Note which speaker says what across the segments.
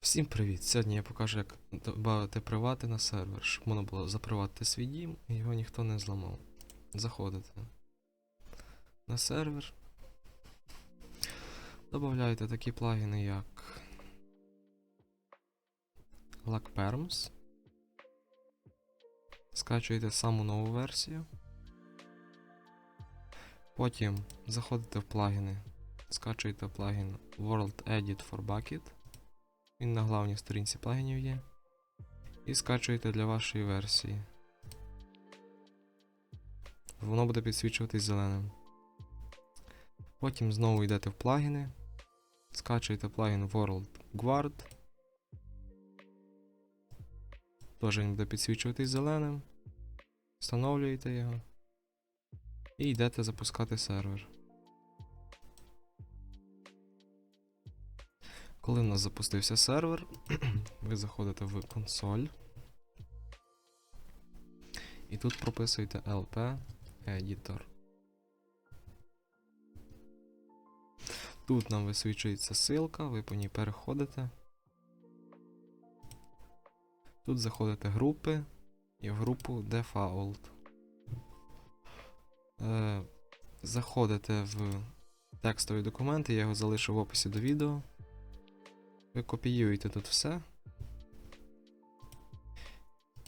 Speaker 1: Всім привіт! Сьогодні я покажу, як додати привати на сервер, щоб можна було заприватити свій дім і його ніхто не зламав. Заходите на сервер. Додаєте такі плагіни, як LackPerms. Скачуєте саму нову версію. Потім заходите в плагіни, скачуєте плагін World Edit for Bucket. Він на главній сторінці плагінів є. І скачуєте для вашої версії. Воно буде підсвічуватись зеленим. Потім знову йдете в плагіни. Скачуєте плагін World Guard. Теж він буде підсвічуватись зеленим. Встановлюєте його. І йдете запускати сервер. Коли в нас запустився сервер, ви заходите в консоль. І тут прописуєте LP Editor. Тут нам висвічується ссылка, ви по ній переходите. Тут заходите групи і в групу Default. Е, заходите в текстові документи, я його залишу в описі до відео. Ви копіюєте тут все.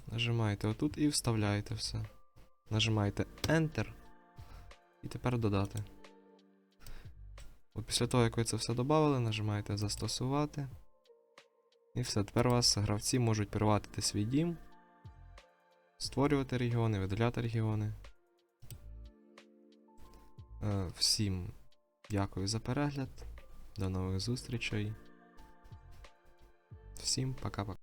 Speaker 1: Нажимаєте отут і вставляєте все. Нажимаєте Enter. І тепер додати. От після того, як ви це все додали, нажимаєте Застосувати. І все. Тепер у вас гравці можуть приватити свій дім, створювати регіони, видаляти регіони. Е, Всім дякую за перегляд. До нових зустрічей. Всім пока-пока.